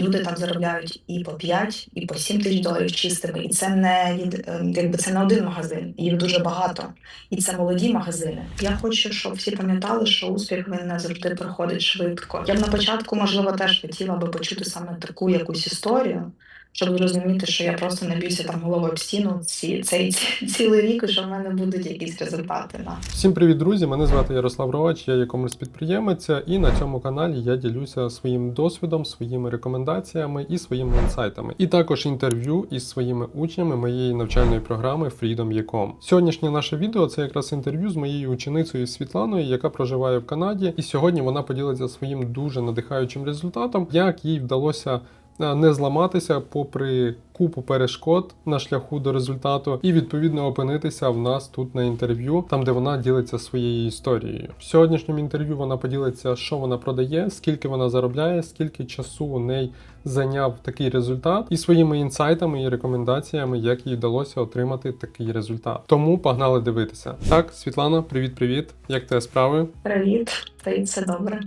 люди там заробляють і по 5, і по 7 тисяч доларів чистими. І це не від- е, якби це не один магазин, їх дуже багато. І це молоді магазини. Я хочу, щоб всі пам'ятали, що успіх він не завжди приходить швидко. Я б на початку, можливо, теж хотіла би почути саме таку якусь історію, щоб зрозуміти, що я просто не б'юся там головою об стіну ці, цей ці- цілий рік, і що в мене будуть якісь результати. Да. Всім привіт, друзі! Мене звати Ярослав Ровач, я e-commerce підприємець, і на цьому каналі я ділюся своїм досвідом, своїми рекомендаціями і своїми інсайтами. І також інтерв'ю із своїми учнями моєї навчальної програми Freedom.com. Сьогоднішнє наше відео це якраз інтерв'ю з моєю ученицею Світланою, яка проживає в Канаді, і сьогодні вона поділиться своїм дуже надихаючим результатом, як їй вдалося не зламатися попри купу перешкод на шляху до результату, і відповідно опинитися в нас тут на інтерв'ю, там де вона ділиться своєю історією. В сьогоднішньому інтерв'ю вона поділиться, що вона продає, скільки вона заробляє, скільки часу у неї зайняв такий результат, і своїми інсайтами і рекомендаціями, як їй вдалося отримати такий результат. Тому погнали дивитися. Так, Світлана, привіт, привіт. Як тебе справи? Привіт, привіт, все добре.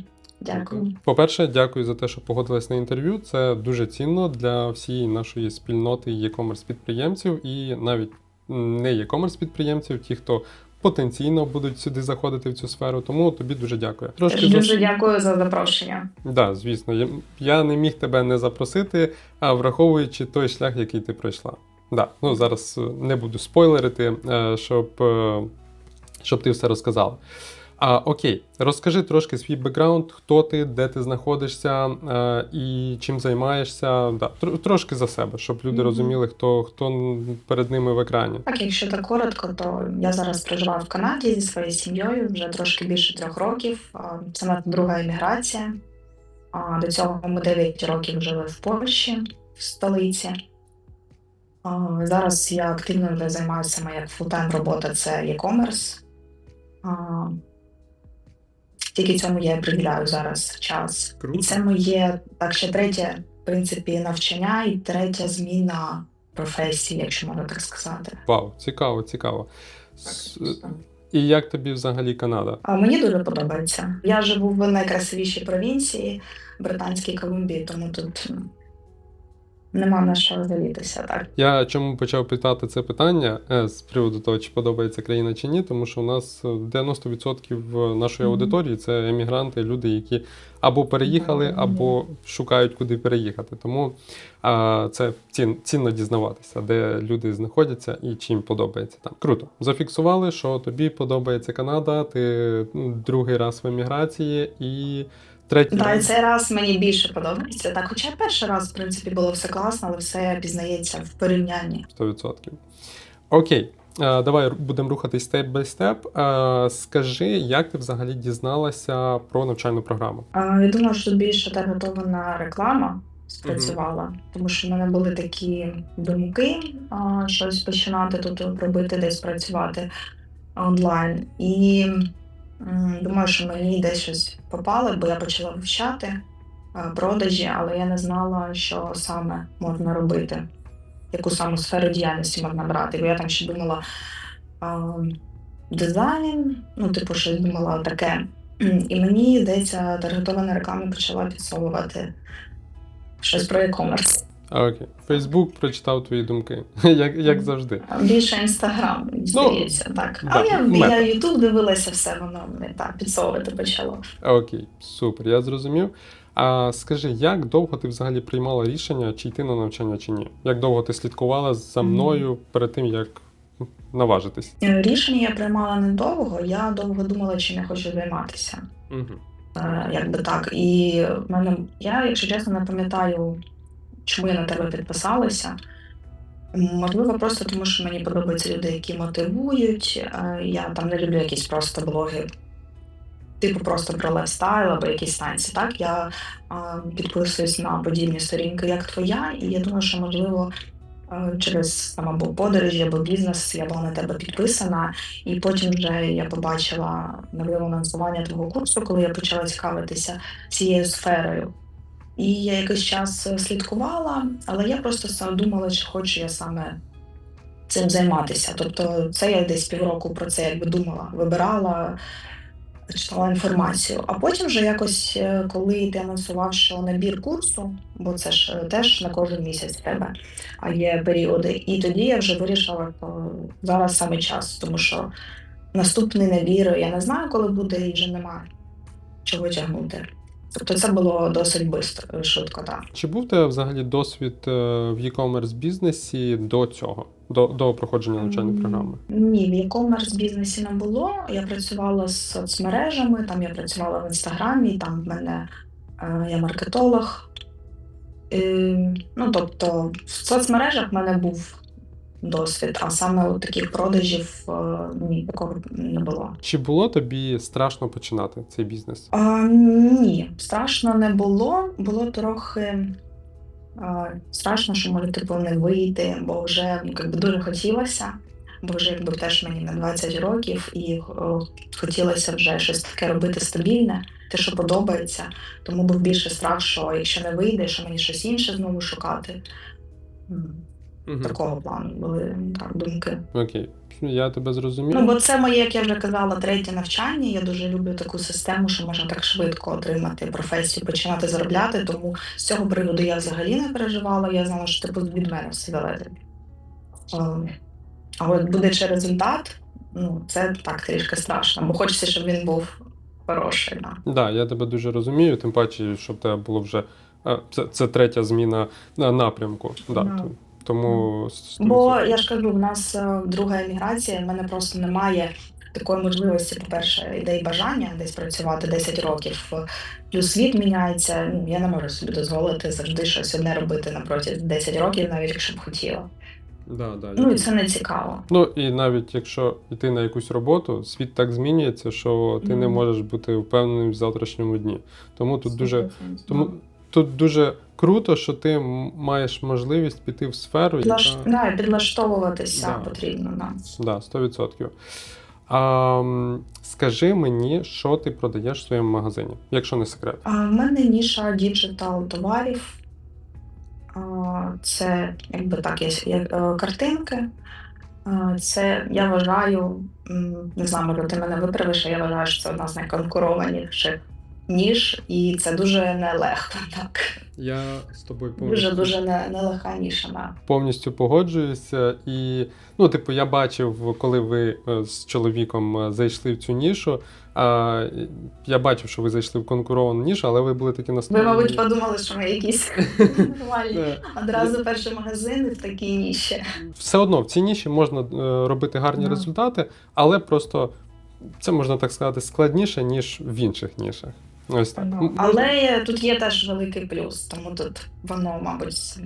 Дякую. По-перше, дякую за те, що погодилась на інтерв'ю. Це дуже цінно для всієї нашої спільноти e-commerce підприємців і навіть не e-commerce підприємців, ті, хто потенційно будуть сюди заходити в цю сферу. Тому тобі дуже дякую. За- дуже дякую за запрошення. Да, звісно, я, не міг тебе не запросити, а враховуючи той шлях, який ти пройшла. Да, ну зараз не буду спойлерити, е, щоб, е, щоб ти все розказала. А, окей, розкажи трошки свій бекграунд, хто ти, де ти знаходишся е, і чим займаєшся. Да, тр- трошки за себе, щоб люди Мгм. розуміли, хто, хто перед ними в екрані. Так, якщо так коротко, то я зараз проживаю в Канаді зі своєю сім'єю вже трошки більше трьох років. Це моя друга еміграція. До цього ми 9 років жили в Польщі, в столиці. Зараз я активно займаюся моя фултайм робота це e-commerce. Тільки цьому я приділяю зараз час. Круто. І це моє так ще третє, в принципі, навчання і третя зміна професії, якщо можна так сказати. Вау, цікаво, цікаво. С- І як тобі взагалі Канада? А мені дуже подобається. Я живу в найкрасивішій провінції Британській Колумбії, тому тут нема на що жалітися. Так Я чому почав питати це питання е, з приводу того, чи подобається країна чи ні, тому що у нас е, 90% нашої аудиторії це емігранти, люди, які або переїхали, або шукають куди переїхати. Тому а, це цін, цінно дізнаватися, де люди знаходяться і чим подобається там. Круто. Зафіксували, що тобі подобається Канада, ти другий раз в еміграції і. Третій да, і цей раз мені більше подобається. Так, хоча перший раз, в принципі, було все класно, але все пізнається в порівнянні. 100%. Окей, е, давай будемо рухатись степ бай степ. Е, Скажи, як ти взагалі дізналася про навчальну програму? Я думаю, що більше таргетована реклама спрацювала, тому що в мене були такі думки, щось починати тут робити, десь працювати онлайн. І думаю, що мені десь щось попало, бо я почала вивчати продажі, але я не знала, що саме можна робити, яку саме сферу діяльності можна брати. Бо я там ще думала дизайн, ну, типу, щось думала таке. І мені здається, таргетована реклама почала підсовувати щось про e-commerce. А, Окей, Фейсбук прочитав твої думки, як, як завжди. Більше інстаграм, здається, так. да, Але я, Ютуб дивилася, все воно не так підсовувати почало. Окей, супер, я зрозумів. А скажи, як довго ти взагалі приймала рішення, чи йти на навчання, чи ні? Як довго ти слідкувала за мною перед тим, як наважитись? Е, Рішення я приймала недовго, я довго думала, чим я хочу займатися. Угу. Якби так. І в мене, я, якщо чесно, не пам'ятаю, чому я на тебе підписалася. Можливо, просто тому, що мені подобаються люди, які мотивують. Е, Я там не люблю якісь просто блоги, типу просто про лайфстайл або якісь танці. Так, я підписуюсь на подібні сторінки, як твоя, і я думаю, що можливо. е, Через там або подорожі, або бізнес я була на тебе підписана, і потім вже я побачила нове анонсування твого курсу, коли я почала цікавитися цією сферою. І я якийсь час е, слідкувала, але я просто сам думала, чи хочу я саме цим займатися. Тобто, це я десь півроку про це якби думала, вибирала, читала інформацію. А потім вже якось, е, коли ти анонсував, що набір курсу, бо це ж е, теж на кожен місяць в тебе а є періоди. І тоді я вже вирішила, що зараз саме час, тому що наступний набір я не знаю, коли буде, і вже немає чого тягнути. Тобто це було досить бистро, швидко, так. Чи був тебе взагалі досвід е, в e-commerce бізнесі до цього, до, до проходження навчальної програми? Ні, в e-commerce бізнесі не було. Я працювала з соцмережами, там я працювала в інстаграмі, там в мене е, я маркетолог. Е, ну, тобто, в соцмережах в мене був досвід, а саме таких продажів е, ні, такого не було. Чи було тобі страшно починати цей бізнес? А, ні, страшно не було. Було трохи а, страшно, що може типу не вийти, бо вже ну, якби дуже хотілося. Бо вже якби теж мені на 20 років, і о, хотілося вже щось таке робити стабільне, те, що подобається. Тому був більше страх, що якщо не вийде, що мені щось інше знову шукати. Угу. Такого плану були так думки. Окей, я тебе зрозумів. Ну, бо це моє, як я вже казала, третє навчання. Я дуже люблю таку систему, що можна так швидко отримати професію, починати заробляти. Тому з цього приводу я взагалі не переживала. Я знала, що типу від мене все залежить. Ем, А от будучи результат, ну це так трішки страшно, бо хочеться, щоб він був хороший. Да. Да, я тебе дуже розумію, тим паче, щоб тебе було вже. е, Це, це третя зміна напрямку. Да, Да. То- Тому Бо я ж кажу, в нас е, друга еміграція, в мене просто немає такої можливості, по-перше, ідей бажання десь працювати 10 років. Плюс світ міняється. Ну я не можу собі дозволити завжди щось одне робити напроти 10 років, навіть якщо б хотіла. да, да, Ну і це не цікаво. Ну і навіть якщо йти на якусь роботу, світ так змінюється, що ти не можеш бути впевненим в завтрашньому дні. Тому тут дуже тому тут дуже круто, що ти маєш можливість піти в сферу, яка да, підлаштовуватися Да. потрібно. Да. да, 100%. А, скажи мені, що ти продаєш в своєму магазині, якщо не секрет. А в мене ніша діджитал товарів. А, Це якби так, є, є е, картинки. А, Це я вважаю, не знаю, може ти мене виправиш, а я вважаю, що це одна з найконкурованіших ніж, і це дуже нелегко. Так. Я з тобою Дуже дуже не, нелегка ніша. Повністю погоджуюся. І, ну, типу, я бачив, коли ви е, з чоловіком е, зайшли в цю нішу. А, я бачив, що ви зайшли в конкуровану нішу, але ви були такі Ви, мабуть, подумали, що ми якісь нормальні. Одразу перший магазин в такій ніші. Все одно в цій ніші можна е, робити гарні результати, але просто це можна так сказати складніше, ніж в інших нішах. Ось так. Ну, Але тут є теж великий плюс, тому тут воно, мабуть,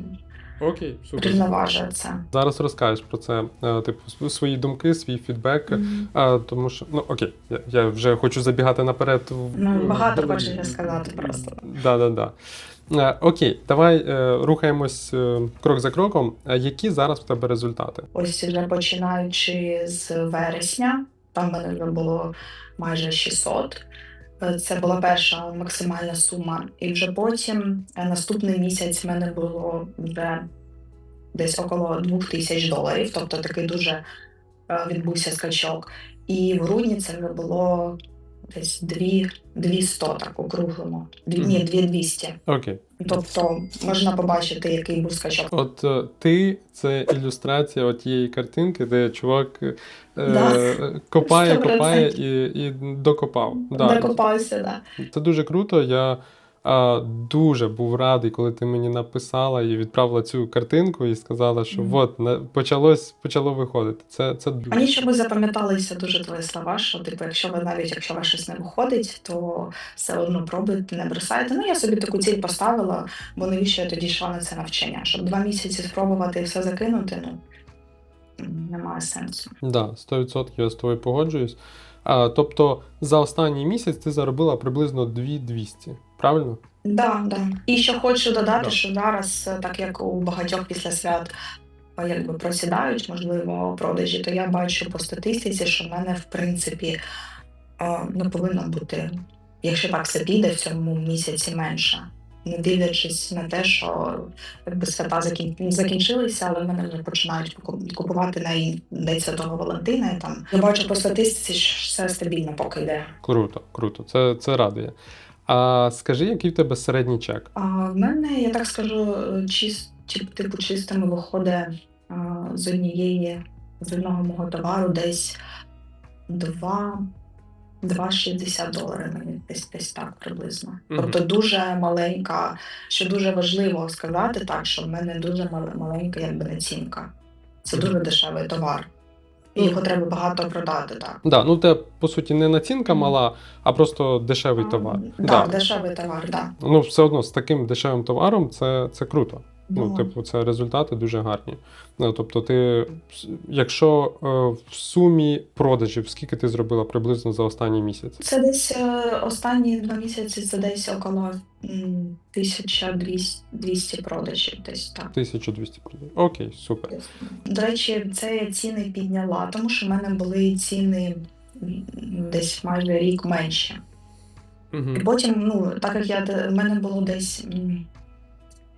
Окей, супер. рівноважує це. Зараз розкажеш про це, е, типу, свої думки, свій фідбек. А, тому що, ну окей, я, я вже хочу забігати наперед. в- Ну, багато в- хочеш сказати просто. Да, да, да. Е, Окей, давай е, рухаємось е, крок за кроком. Е, Які зараз в тебе результати? Ось вже починаючи з вересня, там мене вже було майже 600. Е, Це була перша максимальна сума. І вже потім е, наступний місяць в мене було вже десь около 2000 доларів, тобто такий дуже е, відбувся скачок. І в грудні це вже було десь 2 200, так округлимо. Дві, ні, дві двісті. Окей. Тобто можна побачити, який був скачок. От е, ти це ілюстрація от тієї картинки, де чувак е, Да. копає, Сто копає і, і докопав. Да. Докопався, да. Це дуже круто. Я дуже був радий, коли ти мені написала і відправила цю картинку і сказала, що Мгм. от почалось, почало виходити. Це, це дуже. Мені чомусь запам'яталися дуже твої слова, що типу, якщо ви навіть якщо вас щось не виходить, то все одно пробуйте, не бросайте. Ну я собі таку ціль поставила, бо навіщо я тоді йшла на це навчання? Щоб два місяці спробувати і все закинути, ну немає сенсу. Да, 100% я з тобою погоджуюсь. А, тобто за останній місяць ти заробила приблизно 2200, правильно? Да, да. І ще хочу додати, Да. що зараз, е, так як у багатьох після свят е, якби просідають, можливо, продажі, то я бачу по статистиці, що в мене в принципі не повинно бути, якщо так все піде в цьому місяці менше. не дивлячись на те, що якби свята закін... закінчилися, але в мене вже починають купувати на День Святого Валентина. І там я бачу по статистиці, що все стабільно поки йде. Круто, круто. Це, це радує. А скажи, який в тебе середній чек? А в мене, я так скажу, чист, типу чистими виходить а, з однієї з одного мого товару десь 2 2,60 доларів десь десь так приблизно. Мгм. Тобто дуже маленька, що дуже важливо сказати так, що в мене дуже мал- маленька якби націнка. Це дуже дешевий товар. І його треба багато продати, так. Да, ну це по суті, не націнка мала, а просто дешевий товар. Так, Да. дешевий товар, так. Ну, все одно з таким дешевим товаром це, це круто. Ну, типу, це результати дуже гарні. Ну, тобто, ти, якщо е, в сумі продажів, скільки ти зробила приблизно за останній місяць? Це десь е, останні два місяці це десь около м, 1200 продажів, десь так. 1200 продажів. Окей, супер. До речі, це я ціни підняла, тому що в мене були ціни м, десь майже рік менші. І Угу. потім, ну, так як я в мене було десь. м,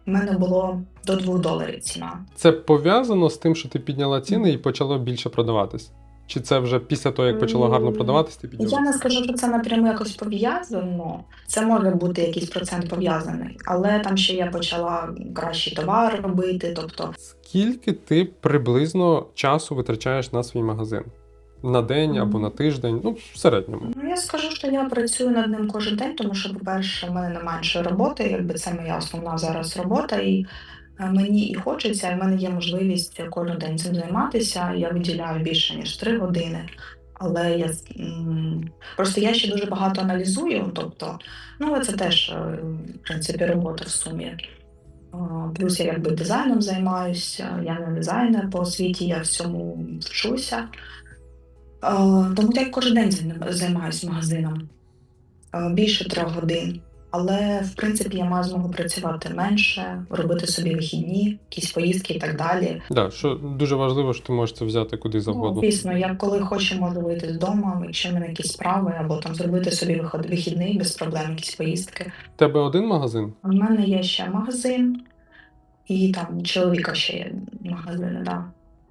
В мене було до 2 доларів ціна. Це пов'язано з тим, що ти підняла ціни і почало більше продаватись? Чи це вже після того, як почало гарно продаватись, ти підняла? Я не скажу, що це напряму якось пов'язано. Це може бути якийсь процент пов'язаний, але там ще я почала кращий товар робити. Тобто, Скільки ти приблизно часу витрачаєш на свій магазин? На день або на тиждень? Ну, в середньому. ну я скажу, що я працюю над ним кожен день, тому що, по-перше, в мене немає іншої роботи, якби це моя основна зараз робота, і е, мені і хочеться, і в мене є можливість кожен день цим займатися. Я виділяю більше ніж 3 години. Але я просто я ще дуже багато аналізую, тобто, ну але це теж е, в принципі робота в сумі. Плюс я якби дизайном займаюся, я не дизайнер по освіті, я всьому вчуся. А, Тому я кожен день займаюся магазином більше трьох годин. Але в принципі я маю змогу працювати менше, робити собі вихідні, якісь поїздки і так далі. Да, що дуже важливо, що ти можеш це взяти куди Ну, завгодно. дійсно, я коли хочу, можу вийти з дому, якщо в мене якісь справи, або там зробити собі виход вихідний без проблем, якісь поїздки. В тебе один магазин? У мене є ще магазин, і там чоловіка ще є магазини, да.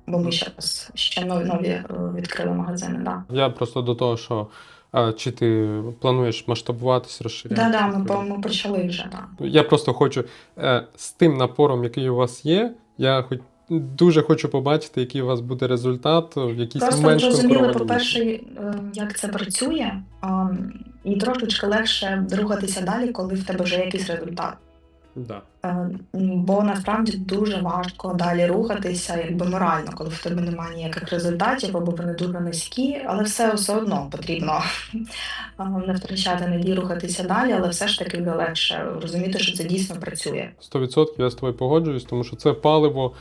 Бо ми зараз ще нові, нові е, відкрили магазини, да. Я просто до того, що а, чи ти плануєш масштабуватись, розширяти? Да, да, ми, ми почали вже, да. Я просто хочу е, з тим напором, який у вас є, я хоч дуже хочу побачити, який у вас буде результат в якійсь Просто менш зрозуміли, по-перше, е, як це працює, і трошечки легше рухатися далі, коли в тебе вже якийсь результат. Да. Е, Бо насправді дуже важко далі рухатися, якби морально, коли в тебе немає ніяких результатів, або вони дуже низькі, але все все одно потрібно е, не втрачати надії рухатися далі, але все ж таки легше розуміти, що це дійсно працює. 100% я з тобою погоджуюсь, тому що це паливо,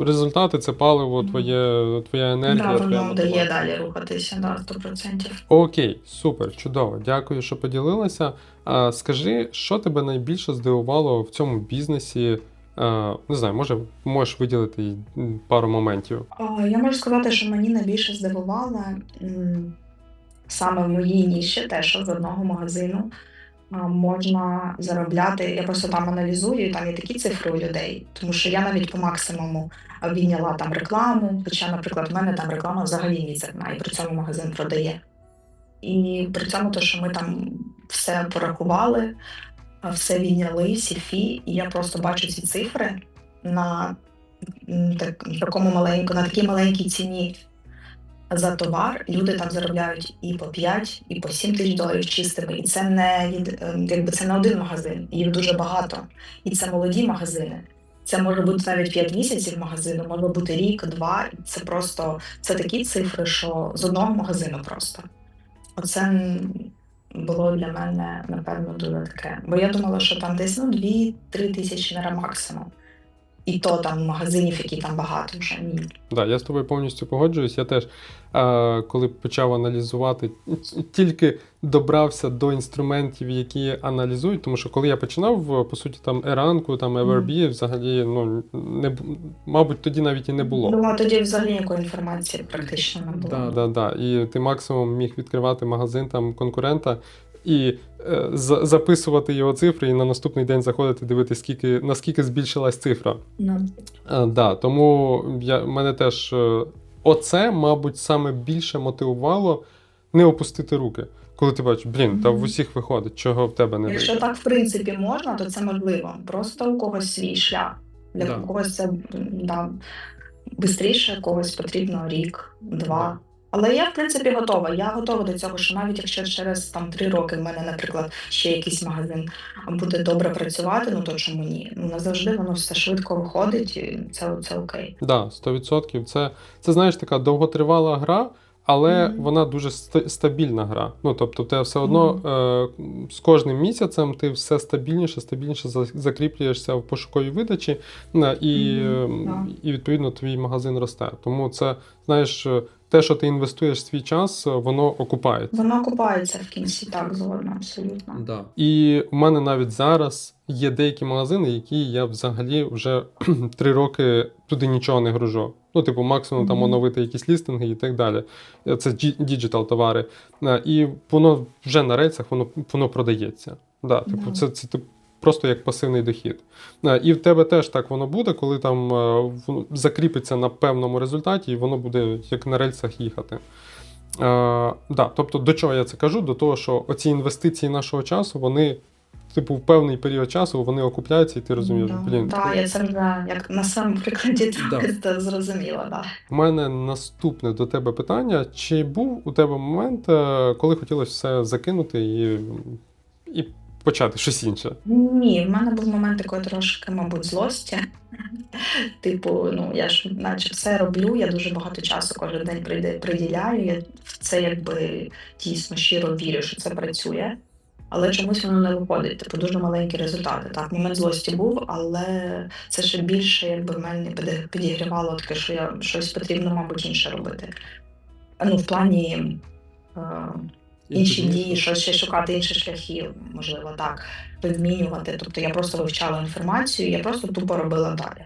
результати це паливо, твоє, твоя енергія. Да, воно дає далі рухатися, да, 100%. Окей, супер, чудово. Дякую, що поділилася. Скажи, що тебе найбільше здивувало в цьому бізнесі? Не знаю, може, можеш виділити пару моментів. Я можу сказати, що мені найбільше здивувало саме в моїй ніші, те, що з одного магазину можна заробляти. Я просто там аналізую, там є такі цифри у людей, тому що я навіть по максимуму обійняла там рекламу. Хоча, наприклад, в мене там реклама взагалі мізерна, і при цьому магазин продає. І при цьому те, що ми там все порахували, все відняли, всі фі, і я просто бачу ці цифри на так, такому маленьку, на такій маленькій ціні за товар. Люди там заробляють і по 5, і по 7 тисяч доларів чистими. І це не ем, якби це не один магазин, їх дуже багато. І це молоді магазини. Це може бути навіть 5 місяців магазину, може бути рік, два. Це просто це такі цифри, що з одного магазину просто. Оце було для мене, напевно, дуже таке. Бо я думала, що там десь ну, 2-3 тисячі наверно, максимум. І то там магазинів, які там багато вже ні. Да, я з тобою повністю погоджуюсь. Я теж, е, коли почав аналізувати, тільки добрався до інструментів, які аналізують, тому що коли я починав, по суті, там Еранку, там Everbee, взагалі, ну, не, мабуть, тоді навіть і не було. Думаю, тоді взагалі ніякої інформації практично не було. Да, да, да. І ти максимум міг відкривати магазин там конкурента, і е, записувати його цифри, і на наступний день заходити, дивитися, скільки, наскільки збільшилась цифра. Ну, Е, да, тому я, мене теж е, оце, мабуть, саме більше мотивувало не опустити руки. Коли ти бачиш, блін, та в усіх виходить, чого в тебе не Якщо так в принципі можна, то це можливо. Просто у когось свій шлях. Для Да. когось це да, швидше, когось потрібно рік, два. Але я, в принципі, готова. Я готова до цього, що навіть якщо через там три роки в мене, наприклад, ще якийсь магазин буде добре працювати, ну то чому ні? Ну не завжди воно все швидко виходить, і це, це окей. Да, 100%. Це, це знаєш, така довготривала гра, але Мгм. вона дуже ста- стабільна гра. Ну, тобто, тебе все одно е, з кожним місяцем ти все стабільніше, стабільніше за- закріплюєшся в пошуковій видачі, е, і, Мгм, е, і відповідно твій магазин росте. Тому це, знаєш, е, те, що ти інвестуєш свій час, е, воно окупається. Воно окупається в кінці, так, згодна, абсолютно. Да. І в мене навіть зараз є деякі магазини, які я взагалі вже три роки туди нічого не гружу. Ну, типу, максимум там оновити якісь лістинги і так далі. Е, Це діджитал товари. Е, І воно вже на рейсах воно, воно продається. Да, типу, Да. це, це тип- просто як пасивний дохід. Е, І в тебе теж так воно буде, коли там е, закріпиться на певному результаті, і воно буде як на рельсах їхати. Е, да, тобто, до чого я це кажу? До того, що оці інвестиції нашого часу, вони, типу, в певний період часу вони окупляються, і ти розумієш, Да, блін. да, я це вже як на своєму прикладі це зрозуміла, да. У мене наступне до тебе питання: чи був у тебе момент, коли хотілося все закинути і, і почати щось інше? Ні, в мене був момент такої трошки, мабуть, злості. Типу, ну я ж наче все роблю, я дуже багато часу кожен день приділяю. Я в це якби дійсно щиро вірю, що це працює. Але чомусь воно не виходить. Типу дуже маленькі результати. Так, момент злості був, але це ще більше якби мене підігрівало таке, що я щось потрібно, мабуть, інше робити. Ну, в плані. Е, інші дії, щось ще шукати інші шляхи, можливо, так, змінювати. Тобто я просто вивчала інформацію, я просто тупо робила далі.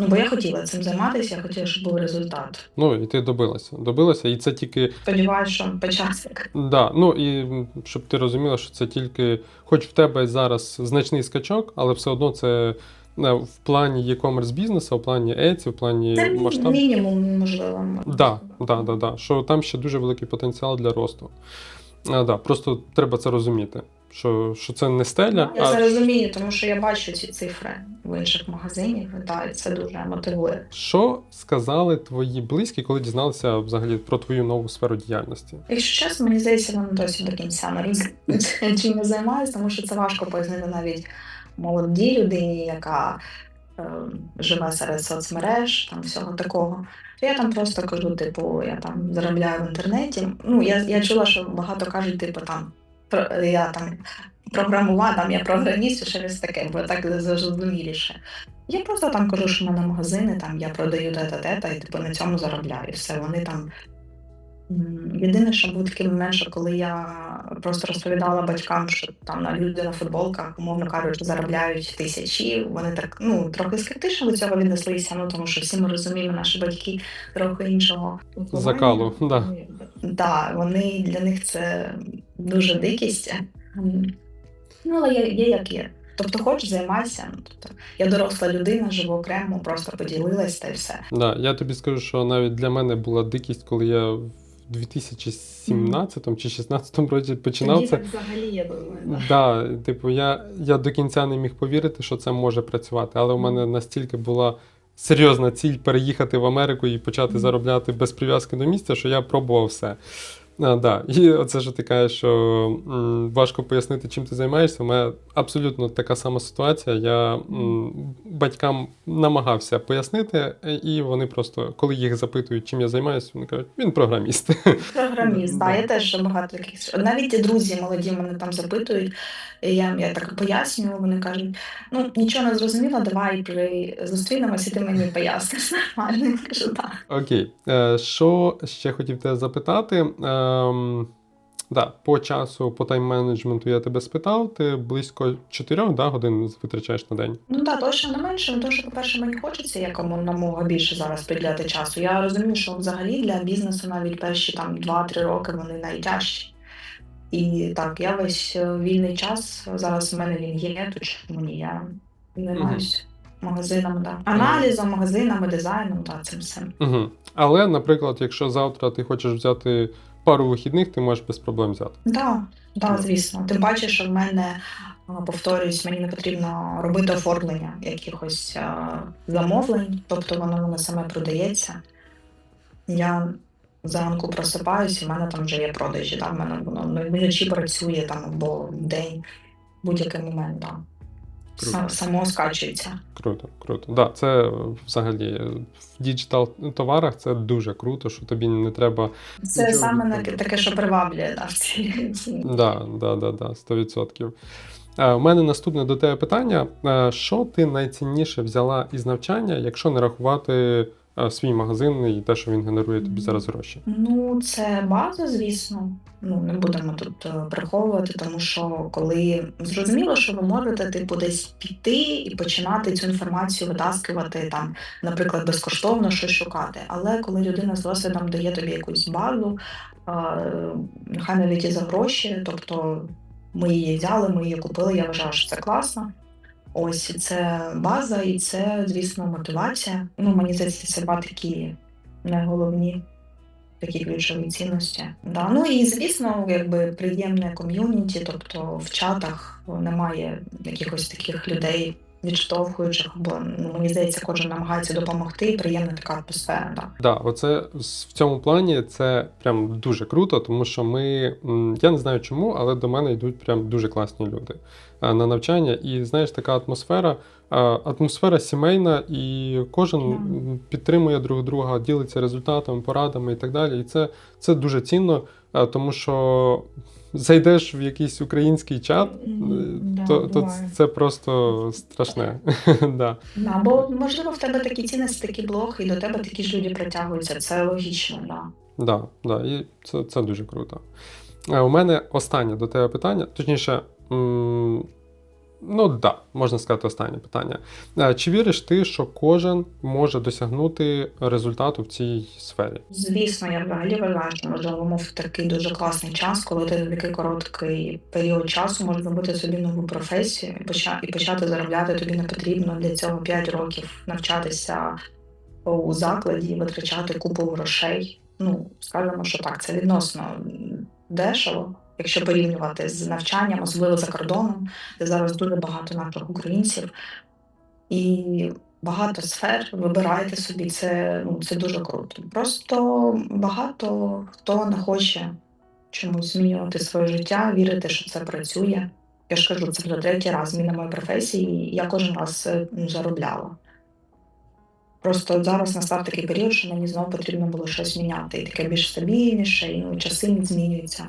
Ну, бо я хотіла цим займатися, я хотіла, щоб був результат. Ну, і ти добилася. Добилася, і це тільки Сподіваюся, що почасик. Да, ну і щоб ти розуміла, що це тільки, хоч в тебе зараз значний скачок, але все одно це в плані e-commerce бізнесу, в плані Etsy, в плані Це мінімум, можливо. Да, да, да, да. Що там ще дуже великий потенціал для росту. А, да, просто треба це розуміти. Що, що це не стеля, Я а це розумію, тому що я бачу ці цифри в інших магазинах, да, і це дуже мотивує. що сказали твої близькі, коли дізналися взагалі про твою нову сферу діяльності? Якщо чесно, мені здається, вони досі до кінця не розуміють, чим я займаюся, тому що це важко пояснити навіть молодій людині, яка е, живе серед соцмереж, там всього такого. Я там просто кажу, типу, я там заробляю в інтернеті. Ну, я, я чула, що багато кажуть, типу, там про- я там програмувала, там я програміст, і щось таке, бо так зрозуміліше. Я просто там кажу, що в мене магазини, там я продаю те-та-те, і типу на цьому заробляю. Все, вони там Єдине, що був такий момент, що коли я просто розповідала батькам, що там на люди на футболках, умовно кажучи, заробляють тисячі, вони так ну трохи скептично до цього віднеслися. Ну тому що всі ми розуміємо, наші батьки трохи іншого. Закалу, да. Да, вони для них це дуже дикість. Ну, але є, є як є. Тобто, хочеш, займайся. Ну, тобто, я доросла людина, живу окремо, просто поділилась та й все. Да, я тобі скажу, що навіть для мене була дикість, коли я в 2017 чи 2016 році починав це. взагалі, я думаю. Да, типу, я, я до кінця не міг повірити, що це може працювати, але у мене настільки була серйозна ціль переїхати в Америку і почати Мгм. заробляти без прив'язки до місця, що я пробував все. А, да. І оце що ти кажеш, що м, важко пояснити, чим ти займаєшся. У мене абсолютно така сама ситуація. Я м, батькам намагався пояснити, е, і вони просто, коли їх запитують, чим я займаюся, вони кажуть, він програміст. Програміст, Да. да, я теж багато таких. Навіть і друзі молоді мене там запитують, і я, я так пояснюю, вони кажуть, ну нічого не зрозуміло, давай при зустрінемося, і ти мені поясниш нормально. Я кажу, так. Окей. Е, що ще хотів тебе запитати? Ем, да, по часу, по тайм-менеджменту я тебе спитав. Ти близько 4 да, годин витрачаєш на день. Ну так, точно не менше, тому що, по-перше, мені хочеться якому намога більше зараз приділяти часу. Я розумію, що взагалі для бізнесу навіть перші там 2-3 роки вони найтяжчі. І так, я весь е, вільний час зараз в мене він є, то чому ні, я займаюся магазинами, да. аналізом, магазинами, дизайном, да, цим всім. Угу. Але, наприклад, якщо завтра ти хочеш взяти пару вихідних, ти можеш без проблем взяти. Да, да, звісно. Тим паче, що в мене, повторюсь, мені не потрібно робити оформлення якихось а, замовлень, тобто воно воно саме продається. Я зранку просипаюсь, і в мене там вже є продажі. Да? В мене воно вночі працює там або в день, в будь-який момент. Да. Круто. Само скачується. Круто, круто. Да, це взагалі в діджитал товарах це дуже круто, що тобі не треба. Це Нічого саме на- таке, що приваблює да, в цій. Да, да, да, да, 100%. Е, У мене наступне до тебе питання: Е, що ти найцінніше взяла із навчання, якщо не рахувати свій магазин і те, що він генерує тобі зараз гроші? Ну, це база, звісно. Ну, не будемо тут е, приховувати, тому що коли зрозуміло, що ви можете типу десь піти і починати цю інформацію витаскувати там, наприклад, безкоштовно щось шукати. Але коли людина з досвідом дає тобі якусь базу, нехай навіть і за гроші, тобто ми її взяли, ми її купили, я вважаю, що це класно. Ось це база, і це, звісно, мотивація. Ну, мені здається, це два такі найголовні такі ключові цінності. Да. Ну і звісно, якби приємне ком'юніті, тобто в чатах немає якихось таких людей відштовхуючих, бо ну, мені здається, кожен намагається допомогти, і приємна така атмосфера. Да. Да, оце в цьому плані це прям дуже круто, тому що ми я не знаю чому, але до мене йдуть прям дуже класні люди е, на навчання. І знаєш, така атмосфера, е, атмосфера сімейна, і кожен м, підтримує друг друга, ділиться результатами, порадами і так далі. І це, це дуже цінно, е, тому що зайдеш в якийсь український чат, е, да, то, то це просто страшне. да. Да, бо можливо в тебе такі цінності, такі блоки, і до тебе такі ж люди притягуються. Це логічно, да. Да, да, і це, це дуже круто. Е, У мене останнє до тебе питання, точніше, ну да, можна сказати, останнє питання. Е, Чи віриш ти, що кожен може досягнути результату в цій сфері? Звісно, я взагалі вважаю, що ми живемо в такий дуже класний час, коли ти за такий короткий період часу можеш зробити собі нову професію і почати, почати заробляти. Тобі не потрібно для цього 5 років навчатися у закладі, витрачати купу грошей. Ну, скажемо, що так, це відносно дешево, якщо порівнювати з навчанням, особливо за кордоном, де зараз дуже багато наших українців. І багато сфер вибирайте собі, це, ну, це дуже круто. Просто багато хто не хоче чомусь змінювати своє життя, вірити, що це працює. Я ж кажу, це вже третій раз зміна моєї професії, і я кожен раз е, ну, заробляла. Просто зараз настав такий період, що мені знову потрібно було щось міняти, і таке більш стабільніше, і ну, часи змінюються.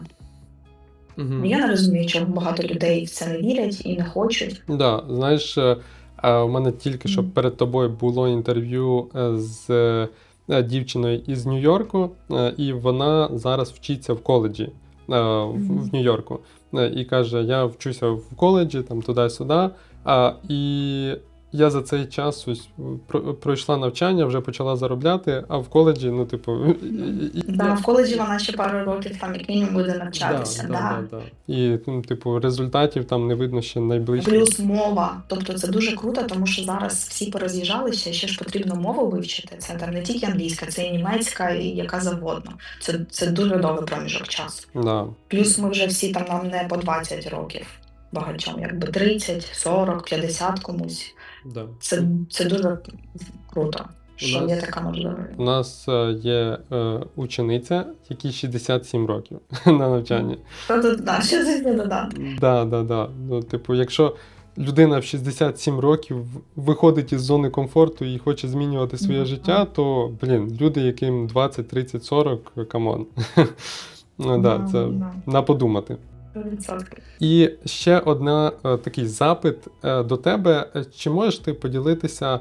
Угу. Я не розумію, чому багато людей в це не вірять і не хочуть. Да, знаєш, е, е, у мене тільки що перед тобою було інтерв'ю е, з дівчиною із Нью-Йорку, і вона зараз вчиться в коледжі в, в Нью-Йорку. І каже: я вчуся в коледжі, там туди-сюди. І я за цей час ось про- пройшла навчання, вже почала заробляти, а в коледжі, ну, типу, Да, в коледжі вона ще пару років там як мінімум буде навчатися. Да, Да, да, да, да. І, ну, типу, результатів там не видно ще найближче. Плюс мова. Тобто це дуже круто, тому що зараз всі пороз'їжджалися, ще ж потрібно мову вивчити. Це там не тільки англійська, це і німецька, і яка завгодно. Це, це дуже довгий проміжок часу. Да. Плюс ми вже всі там нам не по 20 років. Багатьом, якби 30, 40, 50 комусь. Да. Це, це дуже круто, що нас- є така можливість. У нас е, є е, учениця, якій 67 років на навчанні. Що тут да? Да, да, да. Ну, типу, якщо людина в 67 років виходить із зони комфорту і хоче змінювати своє Мгм. життя, то блін, люди, яким 20, 30, 40, камон. Ну, да, це на подумати. 100%. І ще одна е, такий запит е, до тебе. Чи можеш ти поділитися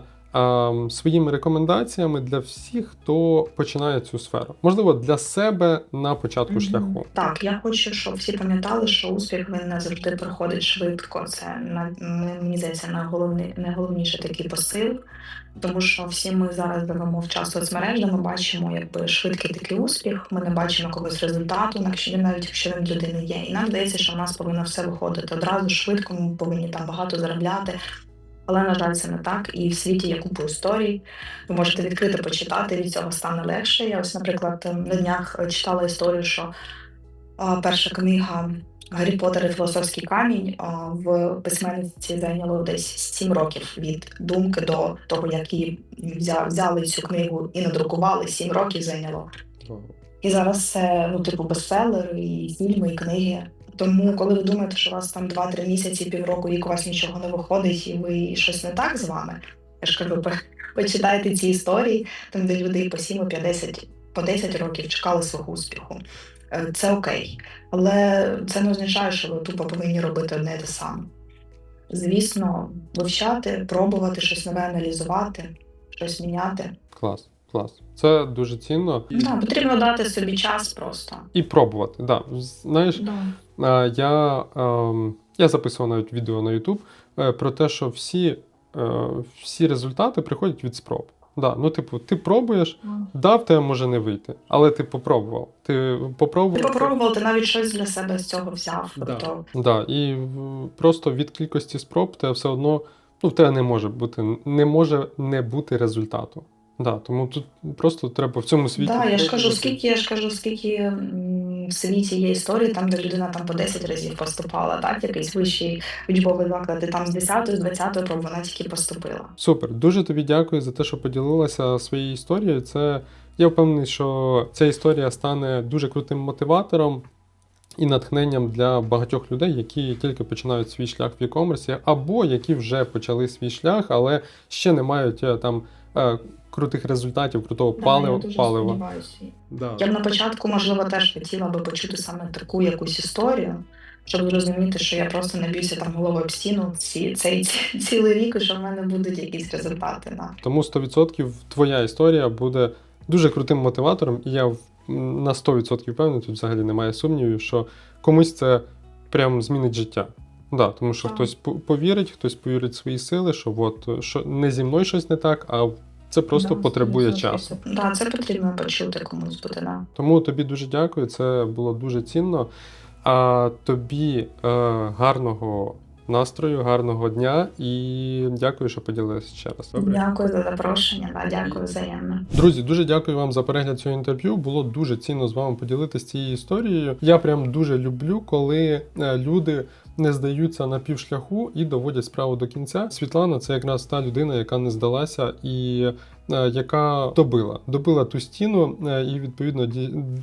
своїми рекомендаціями для всіх, хто починає цю сферу. Можливо, для себе на початку Мгм. шляху. Так, я хочу, щоб всі пам'ятали, що успіх він не завжди приходить швидко. Це на мені здається найголовні, найголовніший такий посил, тому що всі ми зараз живемо в час соцмереж, ми бачимо якби швидкий такий успіх. Ми не бачимо якогось результату, якщо навіть якщо він людини є. І нам здається, що в нас повинно все виходити одразу швидко. Ми повинні там багато заробляти. Але на жаль, це не так. І в світі є купу історій. Ви можете відкрити почитати, від цього стане легше. Я ось, наприклад, на днях е, читала історію, що перша книга Гаррі Поттер і філософський камінь в письменниці зайняло десь 7 років від думки до того, як її взяли цю книгу і надрукували. 7 років зайняло. І зараз це ну, типу бестселер, і фільми, і книги. Тому, коли ви думаєте, що у вас там 2-3 місяці, півроку, рік у вас нічого не виходить, і ви щось не так з вами, я ж кажу, почитайте ці історії, там де люди по 7, по 10, по 10 років чекали свого успіху. Е, Це окей. Але це не означає, що ви тупо повинні робити одне і те саме. Звісно, вивчати, пробувати щось нове аналізувати, щось міняти. Клас, клас. Це дуже цінно. І, Да, потрібно дати собі час просто. і пробувати. Да. Знаєш, Да. Я, ем, я записував навіть відео на YouTube е, про те, що всі, е, всі результати приходять від спроб. Да, ну, типу, ти пробуєш, да, в тебе може не вийти, але ти попробував. Ти попробував. Ти попробував, ти навіть щось для себе з цього взяв. Да. Тобто, Да, і просто від кількості спроб тебе все одно, ну, в тебе не може бути, не може не бути результату. Да, тому тут просто треба в цьому світі. да, я ж кажу, скільки я ж кажу, скільки в світі є історії, там, де людина там по 10 разів поступала, так, якийсь вищий учбовий заклад, і там з 10 з 20 проб вона тільки поступила. Супер, дуже тобі дякую за те, що поділилася своєю історією. Це я впевнений, що ця історія стане дуже крутим мотиватором і натхненням для багатьох людей, які тільки починають свій шлях в e-commerce, або які вже почали свій шлях, але ще не мають е, там е, крутих результатів, крутого Да, я палива. дуже палива. сподіваюся. Да. Я б на початку, можливо, теж хотіла би почути саме таку якусь історію, щоб зрозуміти, що я просто не б'юся там головою об стіну ці, цей ці- цілий рік, і що в мене будуть якісь результати. Да. Тому 100% твоя історія буде дуже крутим мотиватором, і я в- на 100% впевнений, тут взагалі немає сумнівів, що комусь це прям змінить життя. Да, тому що Так. хтось по- повірить, хтось повірить в свої сили, що от що не зі мною щось не так, а це просто Да, потребує 100%. часу. Да, це потрібно почути комусь буде, да. Тому тобі дуже дякую, це було дуже цінно. А тобі е, гарного настрою, гарного дня і дякую, що поділилися ще раз. Добре? Дякую за запрошення, да, дякую взаємно. Друзі, дуже дякую вам за перегляд цього інтерв'ю. Було дуже цінно з вами поділитися цією історією. Я прям дуже люблю, коли е, люди не здаються на півшляху і доводять справу до кінця. Світлана це якраз та людина, яка не здалася і яка добила, добила ту стіну е, і відповідно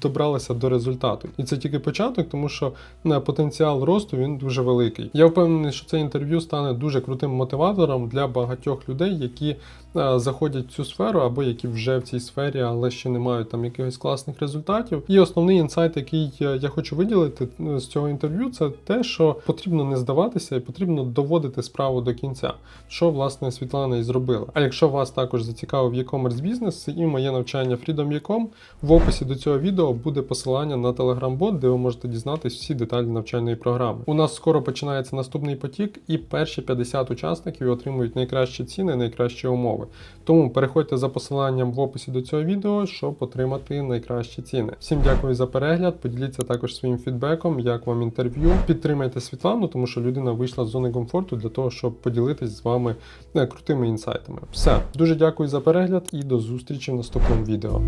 добралася до результату. І це тільки початок, тому що е, потенціал росту він дуже великий. Я впевнений, що це інтерв'ю стане дуже крутим мотиватором для багатьох людей, які е, заходять в цю сферу або які вже в цій сфері, але ще не мають там якихось класних результатів. І основний інсайт, який е, я хочу виділити е, з цього інтерв'ю, це те, що потрібно не здаватися і потрібно доводити справу до кінця, що власне Світлана і зробила. А якщо вас також зацікавив e-commerce бізнес і моє навчання Freedom.com, в описі до цього відео буде посилання на Telegram-бот, де ви можете дізнатись всі деталі навчальної програми. У нас скоро починається наступний потік, і перші 50 учасників отримують найкращі ціни, найкращі умови. Тому переходьте за посиланням в описі до цього відео, щоб отримати найкращі ціни. Всім дякую за перегляд. Поділіться також своїм фідбеком, як вам інтерв'ю. Підтримайте Світлану, тому що людина вийшла з зони комфорту для того, щоб поділитись з вами е, крутими інсайтами. Все, дуже дякую за перегляд і до зустрічі в наступному відео.